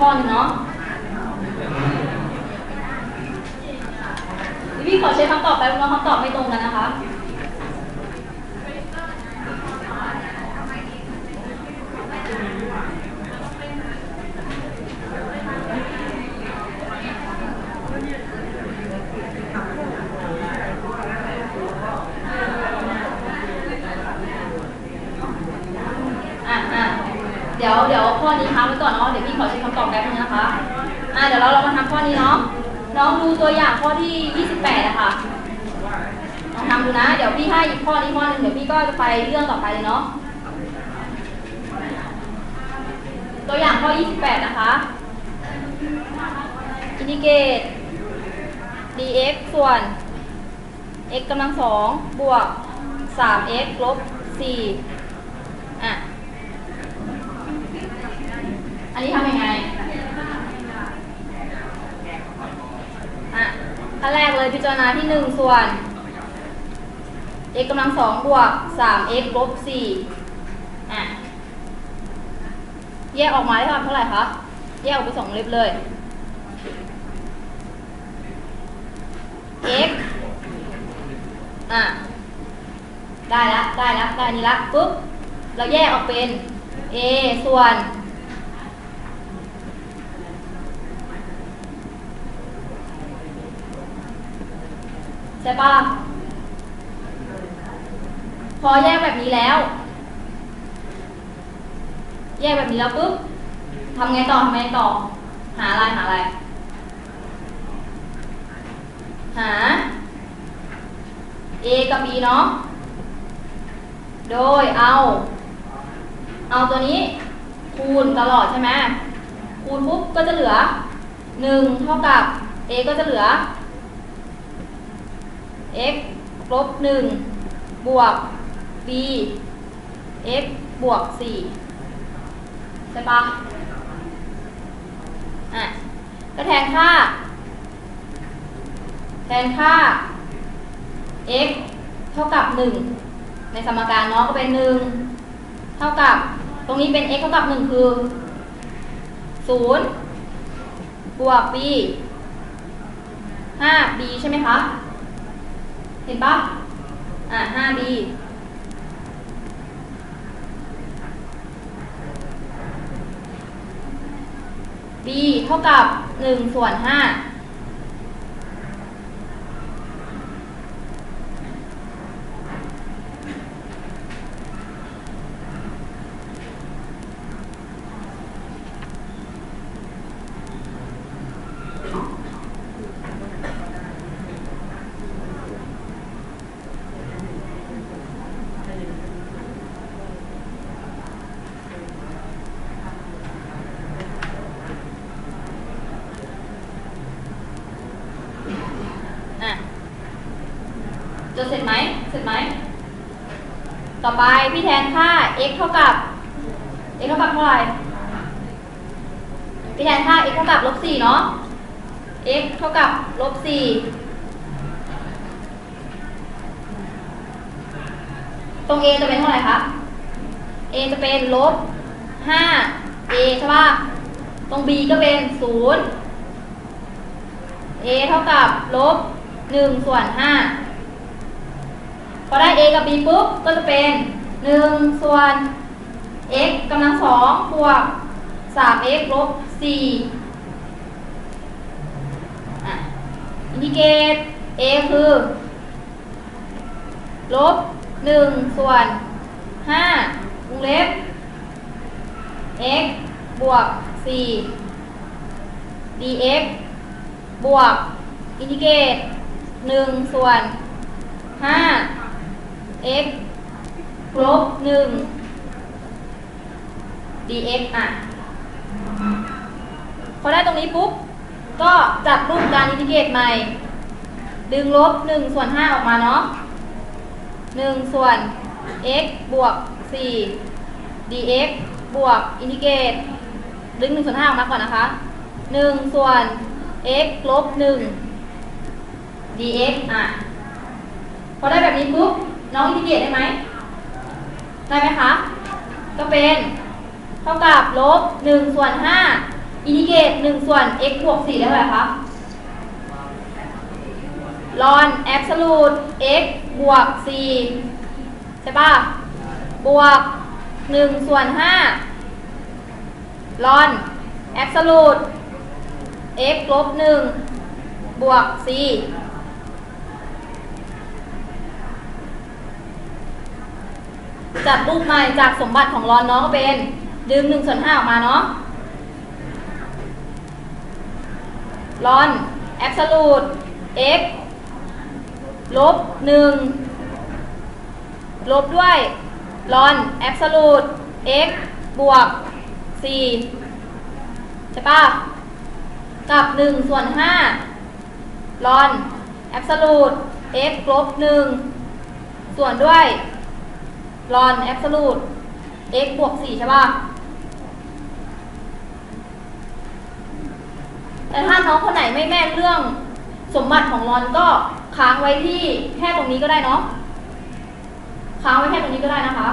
ข้อนึงเนาะพี่ขอเช็คคำตอบแป๊บนึงเนาะคำตอบไม่ตรงกันนะคะอะอะเดี๋ยวเดี๋ยวข้อนี้ค้างไว้ก่อน อะเดี๋ยวเราเรามาทำข้อนี้เนาะ น้องดูตัวอย่างข้อที่ 28นะคะลองทำดูนะ เดี๋ยวพี่ให้อีกข้อนี้ข้อหนึงเดี๋ยวพี่ก็จะไปเรื่องต่อไปเลยเนาะ ตัวอย่างข้อ 28 นะคะอินดิเกต dx ส่วน x กำลังสองบวก 3x ลบ4อะ อันนี้ทำยังไง อะขั้นแรกเลย พิจารณาที่ 1 ส่วน x กำลังสองบวก 3x ลบ4อะแยกออกมาได้เท่าไหร่คะ แยกออกไปสองเล็บเลย x อะ ได้ละ ได้ละ ได้นี้ละ ปุ๊บ เราแยกออกเป็น a ส่วน ใช่ปะพอแยกแบบนี้แล้ว แยกแบบนี้แล้วปุ๊บทำไงต่อทำไงต่อ หาอะไรหาอะไร หา a กับ b เนาะ โดยเอา เอาตัวนี้ คูณตลอดใช่ไหมคูณปุ๊บก็จะเหลือ 1 เท่ากับ a ก็จะเหลือ x ลบ1บวก b x บวก4ใช่ปะอะก็แทนค่า แทนค่า x เท่ากับ 1 ในสมการเนาะก็เป็น 1 เท่ากับ ตรงนี้เป็น x เท่ากับ 1 คือ 0 บวก b 5b ใช่ไหมคะ ห็นปะอะ 5b b เท่ากับ 1 ส่วน 5 ไหมเสร็จไหม ต่อไปพี่แทนค่า x เท่ากับ x เท่ากับเท่าไหร่ พี่แทนค่า x เท่ากับลบ4เนาะ x เท่ากับลบ4ตรง a จะเป็นเท่าไหร่คะ a จะเป็นลบห้า a ใช่ป่ะ ตรง b ก็เป็นศูนย์ a เท่ากับลบหนึ่งส่วนห้า พอได้ a กับ b ปุ๊บก็จะเป็นหนึ่งส่วน x กำลังสองบวกสาม x ลบสี่อะอินทิเกรต a คือ ลบหนึ่งส่วนห้าวงเล็บ x บวกสี่ dx บวก อินทิเกรตหนึ่งส่วนห้า x ลบหนึ่ง dx อะ พอได้ตรงนี้ปุ๊บ ก็จัดรูปการอินทิเกรตใหม่ ดึงลบหนึ่งส่วนห้าออกมาเนาะหนึ่งส่วน x บวกสี่ dx บวกอินทิเกรตดึงหนึ่งส่วนห้าออกมาก่อนนะคะหนึ่งส่วน x ลบหนึ่ง dx อะ พอได้แบบนี้ปุ๊บ น้องอินทิเกรตได้ไหมได้ไหมคะ ก็เป็นเท่ากับลบหนึ่งส่วนห้าอินทิเกรตหนึ่งส่วน x บวกสี่ได้เท่าไหร่คะลอนแอบสูต x บวกสี่ใช่ป่ะบวกหนึ่งส่วนห้าลอนแอบสูต x ลบหนึ่งบวกสี่ จัดรูปใหม่จากสมบัติของลอนเนาะก็เป็น ดึงหนึ่งส่วนห้าออกมาเนาะลอนแอบสูต x ลบหนึ่งลบด้วยลอนแอบสูต x บวกสี่ใช่ปะกับหนึ่งส่วนห้าลอนแอบสูต x ลบหนึ่งส่วนด้วย ลอนแอบสูด x บวกสี่ใช่ป่ะ แต่ถ้าน้องคนไหนไม่แม่นเรื่องสมบัติของลอนก็ค้างไว้ที่แค่ตรงนี้ก็ได้เนาะ ค้างไว้แค่ตรงนี้ก็ได้นะคะ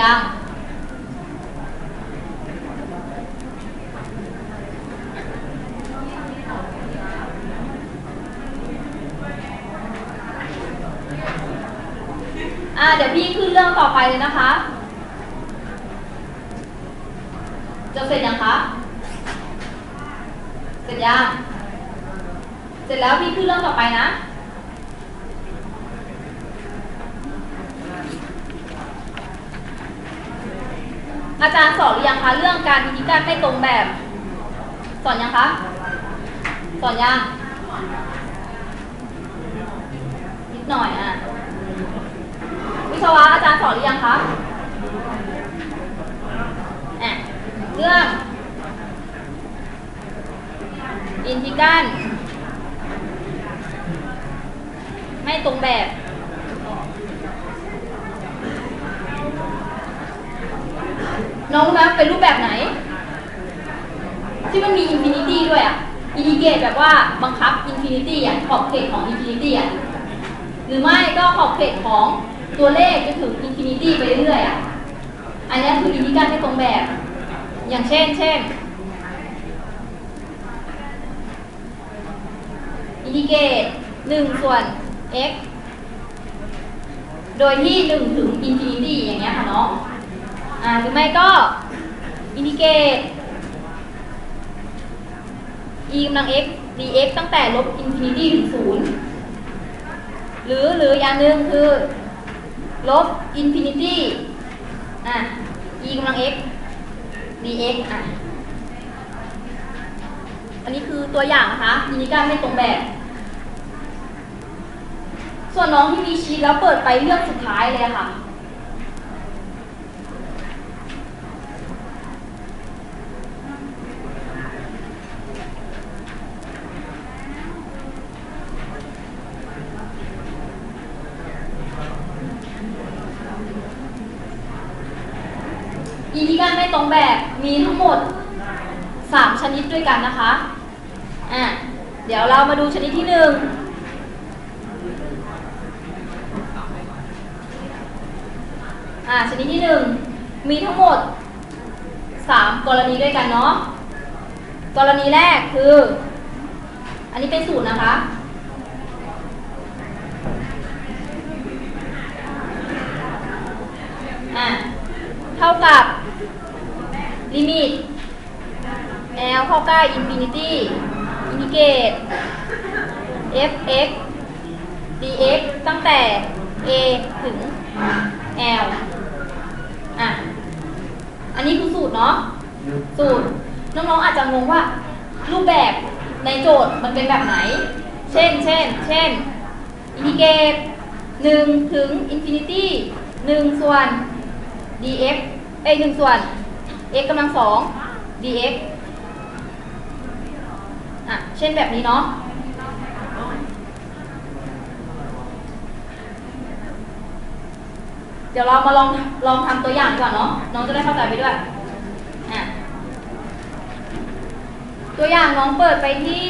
ยัง อะเดี๋ยวพี่ขึ้นเรื่องต่อไปเลยนะคะจดเสร็จยังคะ เสร็จยัง เสร็จแล้วพี่ขึ้นเรื่องต่อไปนะ อาจารย์สอนหรือยังคะเรื่องการวิธีการไม่ตรงแบบ สอนยังคะ สอนยังนิดหน่อยอะวิศวะอาจารย์สอนหรือยังคะอะเรื่องอินทิการไม่ตรงแบบ น้องรู้ไหมเป็นรูปแบบไหน ที่มันมีอินฟินิตี้ด้วยอะอินทิเกรตแบบว่าบังคับอินฟินิตี้อะขอบเขตของอินฟินิตี้อะหรือไม่ก็ขอบเขตของตัวเลขจะถึงอินฟินิตี้ไปเรื่อยๆอะอันนี้คืออินทิกราไม่ตรงแบบ อย่างเช่น เช่นอินทิเกรต1ส่วน x โดยที่1ถึงอินฟินิตี้อย่างเงี้ยค่ะเนาะ อ่าหรือไม่ก็อินทิเกต e กำลัง x dx ตั้งแต่ลบอินฟินิตี้ถึงศูนย์หรือหรืออย่างหนึ่งคือลบอินฟินิตี้อะ e กำลัง x dx อะ อันนี้คือตัวอย่างนะคะมินิการไม่ตรงแบบ ส่วนน้องที่มีชีทแล้วเปิดไปเรื่องสุดท้ายเลยค่ะ อีที่การไม่ตรงแบบมีทั้งหมด 3 ชนิดด้วยกันนะคะอะเดี๋ยวเรามาดูชนิดที่หนึ่งอ่าชนิดที่หนึ่งมีทั้งหมด 3 กรณีด้วยกันเนาะกรณีแรกคือ อันนี้เป็นสูตรนะคะ อะเท่ากับ ลิมิต L เข้าใกล้ infinity อินิเกต fx dx ตั้งแต่ a ถึง l อะ อันนี้คือสูตรเนาะ สูตร น้องๆอาจจะงงว่า รูปแบบในโจทย์มันเป็นแบบไหน เช่น เช่น เช่น อินทิเกรต1ถึง infinity 1ส่วน dx เอ้ย1ส่วน x กำลังสอง dx อะ เช่นแบบนี้เนาะเดี๋ยวเรามาลองลองทำตัวอย่างก่อนเนาะน้องจะได้เข้าใจไปด้วยอะตัวอย่างน้องเปิดไปที่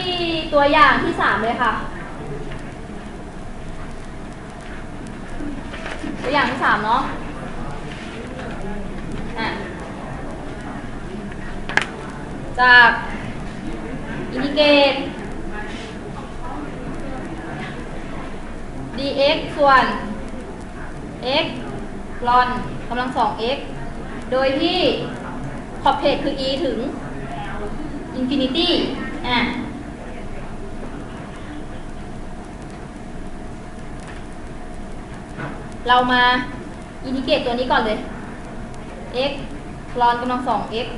ตัวอย่างที่สามเลยค่ะ ตัวอย่างที่สามเนาะอะ จากอินทิเกรต dx ส่วน x ลอนกำลังสอง x โดยที่ขอบเขตคือ e ถึง infinity อะเรามาอินทิเกรตตัวนี้ก่อนเลย x ลอนกำลังสอง x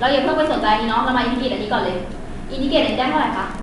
เราอย่าเพิ่งไปสนใจนี้เนาะเรามาอินทิเกตอันนี้ก่อนเลยอินทิเกตอันนี้ได้เท่าไหร่คะ